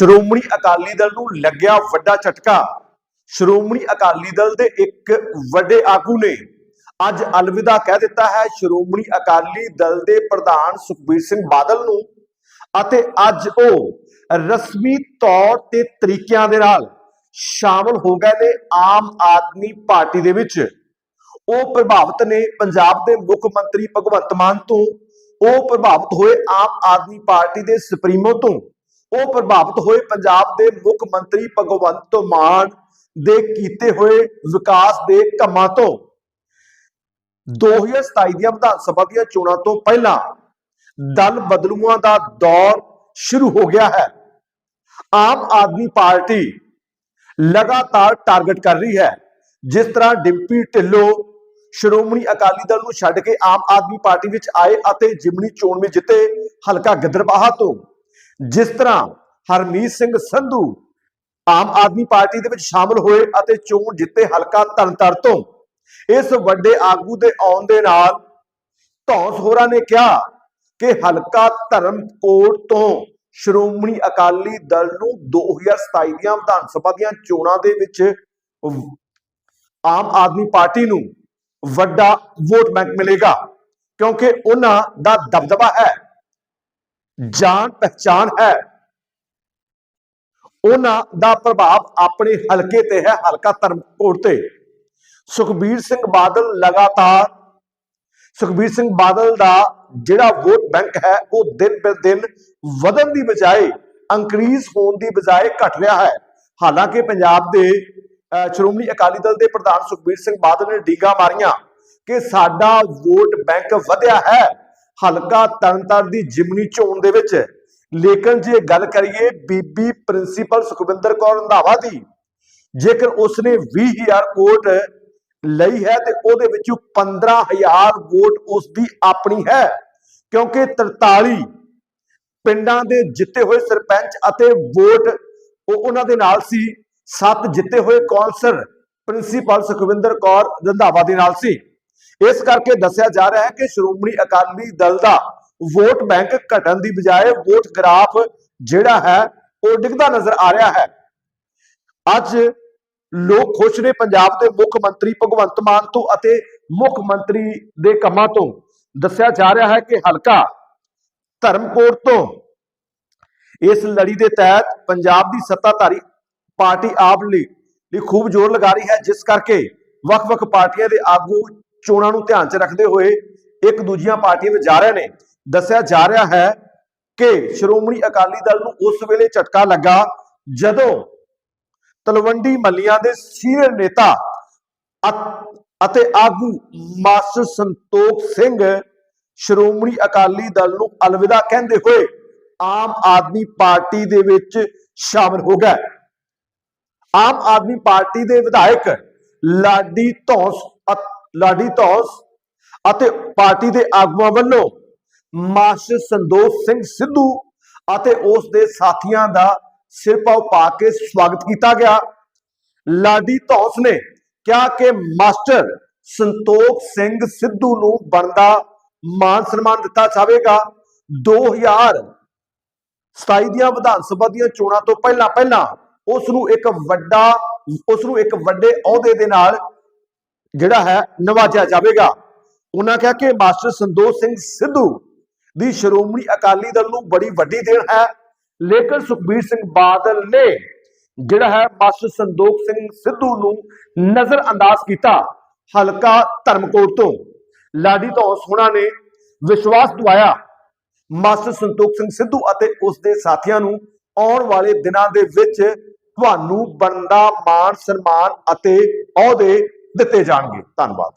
ਸ਼੍ਰੋਮਣੀ ਅਕਾਲੀ ਦਲ ਨੂੰ ਲੱਗਿਆ ਵੱਡਾ ਝਟਕਾ। ਸ਼੍ਰੋਮਣੀ ਅਕਾਲੀ ਦਲ ਦੇ ਇੱਕ ਵੱਡੇ ਆਗੂ ਨੇ ਅੱਜ ਅਲਵਿਦਾ ਕਹਿ ਦਿੱਤਾ ਹੈ, ਸ਼੍ਰੋਮਣੀ ਅਕਾਲੀ ਦਲ ਦੇ ਪ੍ਰਧਾਨ ਸੁਖਬੀਰ ਸਿੰਘ ਬਾਦਲ ਨੂੰ ਅਤੇ ਅੱਜ ਉਹ ਰਸਮੀ ਤੌਰ ਤੇ ਤਰੀਕਿਆਂ ਦੇ ਨਾਲ ਸ਼ਾਮਲ ਹੋ ਗਏ ਨੇ ਆਮ ਆਦਮੀ ਪਾਰਟੀ ਦੇ ਵਿੱਚ। ਉਹ ਪ੍ਰਭਾਵਿਤ ਨੇ ਪੰਜਾਬ ਦੇ ਮੁੱਖ ਮੰਤਰੀ ਭਗਵੰਤ ਮਾਨ ਤੋਂ। ਉਹ ਪ੍ਰਭਾਵਿਤ ਹੋਏ ਆਮ ਆਦਮੀ ਪਾਰਟੀ ਦੇ ਸੁਪਰੀਮੋ ਤੋਂ। ਉਹ ਪ੍ਰਭਾਵਿਤ ਹੋਏ ਪੰਜਾਬ ਦੇ ਮੁੱਖ ਮੰਤਰੀ ਭਗਵੰਤ ਮਾਨ ਦੇ ਕੀਤੇ ਹੋਏ ਵਿਕਾਸ ਦੇ ਕੰਮਾਂ ਤੋਂ। 2027 ਦੀਆਂ ਵਿਧਾਨ ਸਭਾ ਦੀਆਂ ਚੋਣਾਂ ਤੋਂ ਪਹਿਲਾਂ ਦਲ ਬਦਲੂਆਂ ਦਾ ਦੌਰ ਸ਼ੁਰੂ ਹੋ ਗਿਆ ਹੈ। ਆਮ ਆਦਮੀ ਪਾਰਟੀ ਲਗਾਤਾਰ ਟਾਰਗੇਟ ਕਰ ਰਹੀ ਹੈ। ਜਿਸ ਤਰ੍ਹਾਂ ਡਿੰਪੀ ਢਿੱਲੋਂ ਸ਼੍ਰੋਮਣੀ ਅਕਾਲੀ ਦਲ ਨੂੰ ਛੱਡ ਕੇ ਆਮ ਆਦਮੀ ਪਾਰਟੀ ਵਿੱਚ ਆਏ ਅਤੇ ਜਿਮਨੀ ਚੋਣ ਵਿੱਚ ਜਿੱਤੇ ਹਲਕਾ ਗਿੱਦੜਬਾਹਾ ਤੋਂ। ਜਿਸ ਤਰ੍ਹਾਂ ਹਰਮੀਤ ਸਿੰਘ ਸੰਧੂ ਆਮ ਆਦਮੀ ਪਾਰਟੀ ਦੇ ਵਿੱਚ ਸ਼ਾਮਲ ਹੋਏ ਅਤੇ ਚੋਣ ਜਿੱਤੇ ਹਲਕਾ ਤਰਨਤਾਰ ਤੋਂ, ਇਸ ਵੱਡੇ ਆਗੂ ਦੇ ਆਉਣ ਦੇ ਨਾਲ ਧੌਂਸ ਹੋਰਾਂ ਨੇ ਕਿਹਾ ਕਿ ਹਲਕਾ ਧਰਮਕੋਟ ਤੋਂ ਸ਼੍ਰੋਮਣੀ ਅਕਾਲੀ ਦਲ ਨੂੰ 2027 ਦੀਆਂ ਵਿਧਾਨ ਸਭਾ ਦੀਆਂ ਚੋਣਾਂ ਦੇ ਵਿੱਚ ਆਮ ਆਦਮੀ ਪਾਰਟੀ ਨੂੰ ਵੱਡਾ ਵੋਟ ਬੈਂਕ ਮਿਲੇਗਾ, ਕਿਉਂਕਿ ਉਹਨਾਂ ਦਾ ਦਬਦਬਾ ਹੈ। ਜਾਣ ਪਹਿਚਾਨ ਹੈ। ਉਹਨਾਂ ਦਾ ਪ੍ਰਭਾਵ ਆਪਣੇ ਹਲਕੇ ਤੇ ਹੈ ਹਲਕਾ ਧਰਮਕੋਟ ਤੇ। ਸੁਖਬੀਰ ਸਿੰਘ ਬਾਦਲ ਲਗਾਤਾਰ ਸੁਖਬੀਰ ਸਿੰਘ ਬਾਦਲ ਦਾ ਜਿਹੜਾ ਵੋਟ ਬੈਂਕ ਹੈ ਉਹ ਦਿਨ ਪਰ ਦਿਨ ਵਧਣ ਦੀ ਬਜਾਏ ਅੰਕਰੀਜ਼ ਹੋਣ ਦੀ ਬਜਾਏ ਘਟ ਰਿਹਾ ਹੈ। ਹਾਲਾਂਕਿ ਪੰਜਾਬ ਦੇ ਅਹ, ਸ਼੍ਰੋਮਣੀ ਅਕਾਲੀ ਦਲ ਦੇ ਪ੍ਰਧਾਨ ਸੁਖਬੀਰ ਸਿੰਘ ਬਾਦਲ ਨੇ ਡੀਗਾ ਮਾਰੀਆਂ ਕਿ ਸਾਡਾ ਵੋਟ ਬੈਂਕ ਵਧਿਆ ਹੈ। ਹਲਕਾ ਤਰਨਤਾਰਨ ਦੀ ਜਿਮਨੀ ਚੋਣ ਦੇ ਵਿੱਚ। ਲੇਕਿਨ ਜੇ ਗੱਲ ਕਰੀਏ ਬੀਬੀ ਪ੍ਰਿੰਸੀਪਲ ਸੁਖਵਿੰਦਰ ਕੌਰ ਰੰਧਾਵਾ ਦੀ, ਜੇਕਰ ਉਸਨੇ 20000 ਵੋਟ ਲਈ ਹੈ, ਤੇ ਉਹਦੇ ਵਿੱਚੋਂ 15000 ਵੋਟ ਉਸ ਦੀ ਆਪਣੀ ਹੈ। ਕਿਉਂਕਿ 43 ਪਿੰਡਾਂ ਦੇ ਜਿੱਤੇ ਹੋਏ ਸਰਪੰਚ ਅਤੇ ਵੋਟ ਉਹ ਉਹਨਾਂ ਦੇ ਨਾਲ ਸੀ। ਸੱਤ ਜਿੱਤੇ ਹੋਏ ਕੌਂਸਲਰ ਪ੍ਰਿੰਸੀਪਲ ਸੁਖਵਿੰਦਰ ਕੌਰ ਰੰਧਾਵਾ ਦੇ ਨਾਲ ਸੀ। ਇਸ ਕਰਕੇ ਦੱਸਿਆ ਜਾ ਰਿਹਾ ਹੈ ਕਿ ਸ਼੍ਰੋਮਣੀ ਅਕਾਲੀ ਦਲ ਦਾ ਵੋਟ ਬੈਂਕ ਘਟਣ ਦੀ ਬਜਾਏ ਵੋਟ ਗ੍ਰਾਫ ਜਿਹੜਾ ਹੈ, ਉਹ ਡਿੱਗਦਾ ਨਜ਼ਰ ਆ ਰਿਹਾ ਹੈ। ਅੱਜ ਲੋਕ ਖੁਸ਼ ਨੇ ਪੰਜਾਬ ਦੇ ਮੁੱਖ ਮੰਤਰੀ ਭਗਵੰਤ ਮਾਨ ਤੋਂ ਅਤੇ ਮੁੱਖ ਮੰਤਰੀ ਦੇ ਕੰਮਾਂ ਤੋਂ। ਦੱਸਿਆ ਜਾ ਰਿਹਾ ਹੈ ਕਿ ਹਲਕਾ ਧਰਮਕੋਟ ਤੋਂ ਇਸ ਲੜੀ ਦੇ ਤਹਿਤ ਪੰਜਾਬ ਦੀ ਸੱਤਾਧਾਰੀ ਪਾਰਟੀ ਆਪ ਲਈ ਲਈ ਖੂਬ ਜ਼ੋਰ ਲਗਾ ਰਹੀ ਹੈ, ਜਿਸ ਕਰਕੇ ਵੱਖ-ਵੱਖ ਪਾਰਟੀਆਂ ਦੇ ਆਗੂ ਚੋਣਾਂ ਨੂੰ ਧਿਆਨ 'ਚ ਰੱਖਦੇ ਹੋਏ ਇੱਕ ਦੂਜੀਆਂ ਪਾਰਟੀਆਂ ਵਿੱਚ ਜਾ ਰਹੇ ਨੇ। ਦੱਸਿਆ ਜਾ ਰਿਹਾ ਹੈ ਕਿ ਸ਼੍ਰੋਮਣੀ ਅਕਾਲੀ ਦਲ ਨੂੰ ਉਸ ਵੇਲੇ ਝਟਕਾ ਲੱਗਾ ਜਦੋਂ ਤਲਵੰਡੀ ਮੱਲੀਆਂ ਦੇ ਸੀਨੀਅਰ ਨੇਤਾ ਅਤੇ ਆਗੂ ਮਾਸਟਰ ਸੰਤੋਖ ਸਿੰਘ ਸ਼੍ਰੋਮਣੀ ਅਕਾਲੀ ਦਲ ਨੂੰ ਅਲਵਿਦਾ ਕਹਿੰਦੇ ਹੋਏ ਆਮ ਆਦਮੀ ਪਾਰਟੀ ਦੇ ਵਿੱਚ ਸ਼ਾਮਲ ਹੋ ਗਏ ਆਮ ਆਦਮੀ ਪਾਰਟੀ ਦੇ ਵਿਧਾਇਕ ਲਾਡੀ ਧੌਂਸ ਲਾਡੀ ਧੌਸ ਅਤੇ ਪਾਰਟੀ ਦੇ ਆਗੂਆਂ ਵੱਲੋਂ ਮਾਸਟਰ ਸੰਦੋਖ ਸਿੰਘ ਸਿੱਧੂ ਅਤੇ ਉਸ ਦੇ ਸਾਥੀਆਂ ਦਾ ਸਿਰ ਪਾਉ ਪਾ ਕੇ ਸਵਾਗਤ ਕੀਤਾ ਗਿਆ। ਲਾਡੀ ਧੌਂਸ ਨੇ ਕਿਹਾ ਕਿ ਮਾਸਟਰ ਸੰਤੋਖ ਸਿੰਘ ਸਿੱਧੂ ਨੂੰ ਬਣਦਾ ਮਾਨ ਸਨਮਾਨ ਦਿੱਤਾ ਜਾਵੇਗਾ। 2027 ਦੀਆਂ ਵਿਧਾਨ ਸਭਾ ਦੀਆਂ ਚੋਣਾਂ ਤੋਂ ਪਹਿਲਾਂ ਪਹਿਲਾਂ ਉਸ ਨੂੰ ਇੱਕ ਵੱਡਾ, ਉਸ ਨੂੰ ਇੱਕ ਵੱਡੇ ਅਹੁਦੇ ਦੇ ਨਾਲ ਜਿਹੜਾ ਹੈ, ਨਵਾਜਿਆ ਜਾਵੇਗਾ। ਉਹਨਾਂ ਕਿਹਾ ਕਿ ਮਾਸਟਰ ਸੰਦੋਖ ਸਿੰਘ ਸਿੱਧੂ ਦੀ ਸ਼੍ਰੋਮਣੀ ਅਕਾਲੀ ਦਲ ਨੂੰ ਬੜੀ ਵੱਡੀ ਦੇਣ ਹੈ। ਲੇਕਿਨ ਸੁਖਬੀਰ ਸਿੰਘ ਬਾਦਲ ਨੇ ਜਿਹੜਾ ਹੈ, ਮਾਸਟਰ ਸੰਦੋਖ ਸਿੰਘ ਸਿੱਧੂ ਨੂੰ ਨਜ਼ਰ ਅੰਦਾਜ਼ ਕੀਤਾ ਹਲਕਾ ਧਰਮਕੋਟ ਤੋਂ। ਲਾਡੀ ਤੋਂ ਹੋਣਾ ਨੇ ਵਿਸ਼ਵਾਸ ਦਵਾਇਆ। ਮਾਸਟਰ ਸੰਤੋਖ ਸਿੰਘ ਸਿੱਧੂ ਅਤੇ ਉਸ ਦੇ ਸਾਥੀਆਂ ਨੂੰ ਆਉਣ ਵਾਲੇ ਦਿਨਾਂ ਦੇ ਵਿੱਚ ਤੁਹਾਨੂੰ ਬਣਦਾ ਮਾਣ, ਸਨਮਾਨ ਅਤੇ ਅਹੁਦੇ ਦਿੱਤੇ ਜਾਣਗੇ। ਧੰਨਵਾਦ।